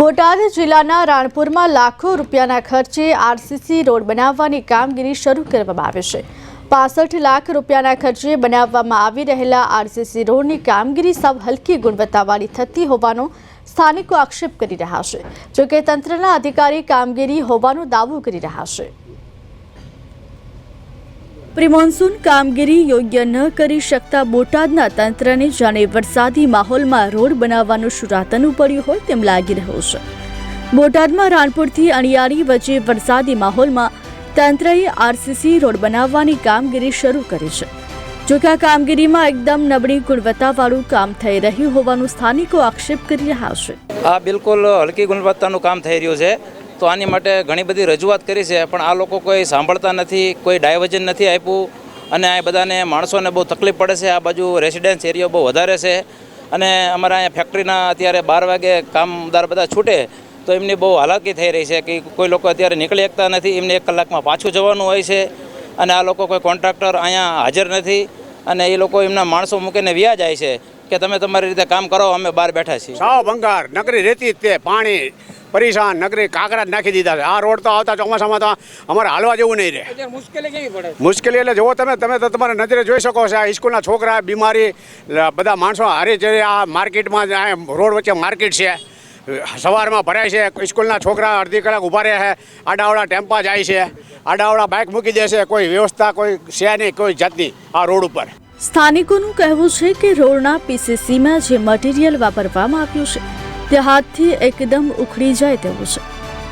બોટાદ જિલ્લાના રાણપુરમાં લાખો રૂપિયાના ખર્ચે આરસીસી રોડ બનાવવાની કામગીરી શરૂ કરવામાં આવી છે. પાસઠ લાખ રૂપિયાના ખર્ચે બનાવવામાં આવી રહેલા આરસીસી રોડની કામગીરી સાવ હલકી ગુણવત્તાવાળી થતી હોવાનો સ્થાનિકો આક્ષેપ કરી રહ્યા છે, જોકે તંત્રના અધિકારી કામગીરી હોવાનો દાવો કરી રહ્યા છે. પ્રિમોન્સૂન કામગીરી યોગ્ય ન કરી શકતા બોટાદના તંત્રને જાણે વરસાદી માહોલમાં રોડ બનાવવાનું શુરાતનું પડ્યું હોય તેમ લાગી રહ્યું છે. બોટાદમાં રાણપુરથી અણિયારી વચ્ચે વરસાદી માહોલમાં તંત્રએ આરસીસી રોડ બનાવવાની કામગીરી શરૂ કરી છે. જોકે આ કામગીરીમાં એકદમ નબળી ગુણવત્તાવાળું કામ થઈ રહ્યું હોવાનું સ્થાનિકો આક્ષેપ કરી રહ્યા છે. આ બિલકુલ હલકી ગુણવત્તાનું કામ થઈ રહ્યું છે. તો આની માટે ઘણી બધી રજૂઆત કરી છે, પણ આ લોકો કોઈ સાંભળતા નથી, કોઈ ડાયવર્જન નથી આપ્યું, અને આ બધાને માણસોને બહુ તકલીફ પડે છે. આ બાજુ રેસિડેન્સ એરિયો બહુ વધારે છે, અને અમારા અહીંયા ફેક્ટરીના અત્યારે બાર વાગે કામદાર બધા છૂટે, તો એમની બહુ હાલાકી થઈ રહી છે કે કોઈ લોકો અત્યારે નીકળી શકતા નથી, એમને એક કલાકમાં પાછું જવાનું હોય છે, અને આ લોકો કોઈ કોન્ટ્રાક્ટર અહીંયા હાજર નથી, અને એ લોકો એમના માણસો મૂકીને વ્યા જાય છે. કે તમે તમારી રીતે કામ કરો અમે બહાર બેઠા છીએ. સાવ ભંગાર. નકરી રેતી જ તે પાણી પરેશાન નકરી કાંકરા જ નાખી દીધા છે. આ રોડ તો આવતા ચોમાસામાં તો અમારે હાલવા જેવું નહીં રહે. મુશ્કેલી કેવી પડે મુશ્કેલી એટલે જુઓ તમે તમે તો તમારે નજરે જોઈ શકો છો આ સ્કૂલના છોકરા બીમારી બધા માણસો હારે છે આ માર્કેટમાં રોડ વચ્ચે માર્કેટ છે. સવારમાં ભરાય છે સ્કૂલના છોકરા અડધી કલાક ઊભા રહે છે આડાવડા ટેમ્પા જાય છે આડાવડા બાઇક મૂકી દે છે કોઈ વ્યવસ્થા કોઈ છે નહીં કોઈ જાતની આ રોડ ઉપર. સ્થાનિકોનું કહેવું છે કે રોડના પીસીસીમાં જે મટીરિયલ વાપરવામાં આવ્યું છે, તે હાથથી એકદમ ઉખડી જાય તેવું છે.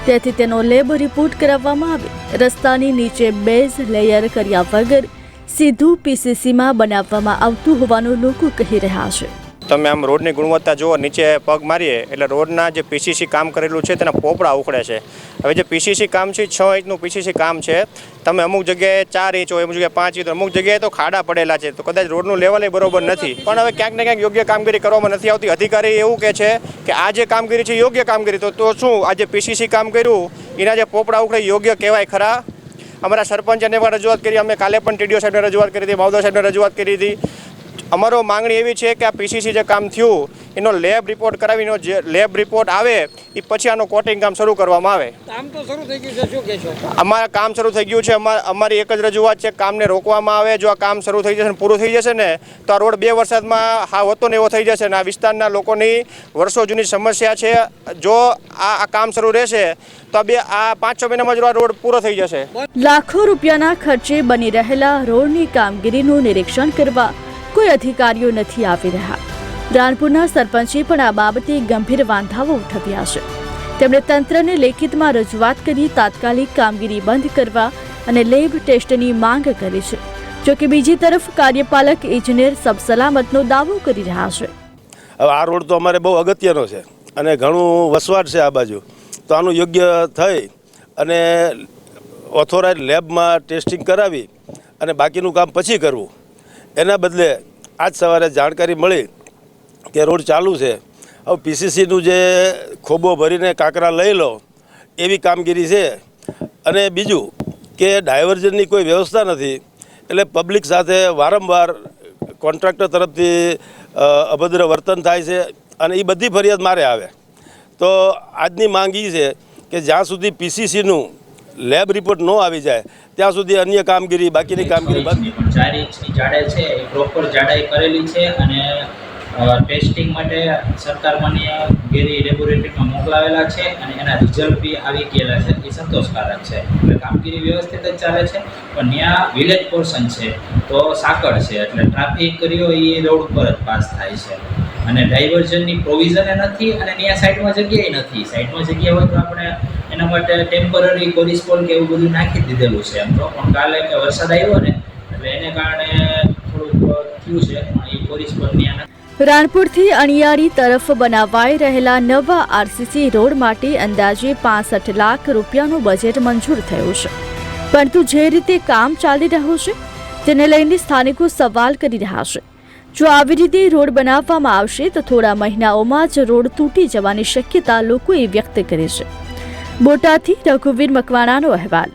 તેથી તેનો લેબ રિપોર્ટ કરાવવામાં આવે. રસ્તાની નીચે બેઝ લેયર કર્યા વગર સીધું પીસીસીમાં બનાવવામાં આવતું હોવાનું લોકો કહી રહ્યા છે. તમે આમ રોડની ગુણવત્તા જુઓ, નીચે પગ મારીએ, એટલે રોડના જે પીસીસી કામ કરેલું છે તેના પોપડા ઉખડે છે. હવે જે પીસીસી કામ છે છ ઇંચનું પીસીસી કામ છે. તમે અમુક જગ્યાએ ચાર ઇંચ હોય, અમુક જગ્યાએ પાંચ ઇંચ અમુક જગ્યાએ તો ખાડા પડેલા છે. તો કદાચ રોડનું લેવલ બરોબર નથી. પણ હવે ક્યાંક ને ક્યાંક યોગ્ય કામગીરી કરવામાં નથી આવતી. અધિકારી એવું કહે છે કે આ જે કામગીરી છે યોગ્ય કામગીરી. તો તો શું? આ જે પીસીસી કામ કર્યું, એના જે પોપડા ઉખડે યોગ્ય કહેવાય ખરા? અમારા સરપંચને પણ રજૂઆત કરી, અમે કાલે પણ ટીડીઓ સાહેબને રજૂઆત કરી હતી, માવદા સાહેબને રજૂઆત કરી હતી. અમારો માંગણી એવી છે કે આ પીસીસી જે કામ થયું એનો લેબ રિપોર્ટ કરાવીનો જે લેબ રિપોર્ટ આવે એ પછી આનું કોટિંગ કામ શરૂ કરવામાં આવે. કામ તો શરૂ થઈ ગયું છે શું કહેશો અમારા કામ શરૂ થઈ ગયું છે અમારી એક જ રજૂઆત છે કામને રોકવામાં આવે જો આ કામ શરૂ થઈ જશે ને પૂરું થઈ જશે ને તો આ રોડ બે વરસાદમાં હા હોતો ને એવો થઈ જશે ને આ વિસ્તારના લોકોની વર્ષો જૂની સમસ્યા છે. જો આ આ કામ શરૂ રહેશે તો બે આ પાંચ છ મહિનામાં જ આ રોડ પૂરો થઈ જશે. લાખો રૂપિયાના ખર્ચે બની રહેલા રોડની કામગીરીનું નિરીક્ષણ કરવા કોઈ અધિકારીઓ નથી આવી રહ્યા. રાણપુરના સરપંચે પણ આ બાબતે ગંભીર વાંધાઓ ઉઠાવ્યા છે. તેમણે તંત્રને લેખિતમાં રજૂઆત કરી તાત્કાલિક કામગીરી બંધ કરવા અને લેબ ટેસ્ટની માંગ કરી છે. જોકે બીજી તરફ કાર્યપાલક ઇજનેર સબસલામતનો દાવો કરી રહ્યા છે. હવે આ રોડ તો અમારે બહુ અગત્યનો છે અને ઘણું વસવાટ છે આ બાજુ. તો આનું યોગ્ય થઈ અને ઓથોરાઇઝ લેબમાં ટેસ્ટિંગ કરાવી અને બાકીનું કામ પછી કરવું. એના બદલે આજ સવારે જાણકારી મળી કે રોડ ચાલુ છે. હવે પીસીસીનું જે ખોબો ભરીને કાંકરા લઈ લો, એવી કામગીરી છે. અને બીજું કે ડાયવર્ઝનની કોઈ વ્યવસ્થા નથી, એટલે પબ્લિક સાથે વારંવાર કોન્ટ્રાક્ટર તરફથી અભદ્ર વર્તન થાય છે અને એ બધી ફરિયાદ મારે આવે. તો આજની માંગ એ છે કે જ્યાં સુધી પીસીસીનું લેબ રિપોર્ટ ન આવી જાય ત્યાં સુધી અન્ય કામગીરી બાકીની કામગીરી ચાર ઇંચની જાડાઈ છે એ પ્રોપર જાડાઈ કરેલી છે અને ટેસ્ટિંગ માટે સરકાર માન્ય ગેરી લેબોરેટરીમાં મોકલાવેલા છે અને એના રિઝલ્ટ બી આવી ગયેલા છે. એ સંતોષકારક છે. એટલે કામગીરી વ્યવસ્થિત જ ચાલે છે પણ ત્યાં વિલેજ પોર્શન છે તો સાંકળ છે. એટલે ટ્રાફિક કર્યો એ રોડ ઉપર જ પાસ થાય છે. અને ડાયવર્ઝનની પ્રોવિઝન નથી અને ત્યાં સાઈડમાં જગ્યાએ નથી. સાઈડમાં જગ્યા હોય તો આપણે એના માટે ટેમ્પરરી કોરિસ્પોલ કે એવું બધું નાખી દીધેલું છે. એમ તો પણ કાલે કે વરસાદ આવ્યો ને, એટલે એને કારણે થોડુંક થયું છે એ કોરિસ્પોલ ત્યાં રાણપુરથી અણિયાળી તરફ બનાવાઈ રહેલા નવા આરસીસી રોડ માટે અંદાજે પાસઠ લાખ રૂપિયાનું બજેટ મંજૂર થયું છે. પરંતુ જે રીતે કામ ચાલી રહ્યું છે, તેને લઈને સ્થાનિકો સવાલ કરી રહ્યા છે. જો આવી રીતે રોડ બનાવવામાં આવશે, તો થોડા મહિનાઓમાં જ રોડ તૂટી જવાની શક્યતા લોકોએ વ્યક્ત કરી છે. બોટાદથી રઘુવીર મકવાણાનો અહેવાલ.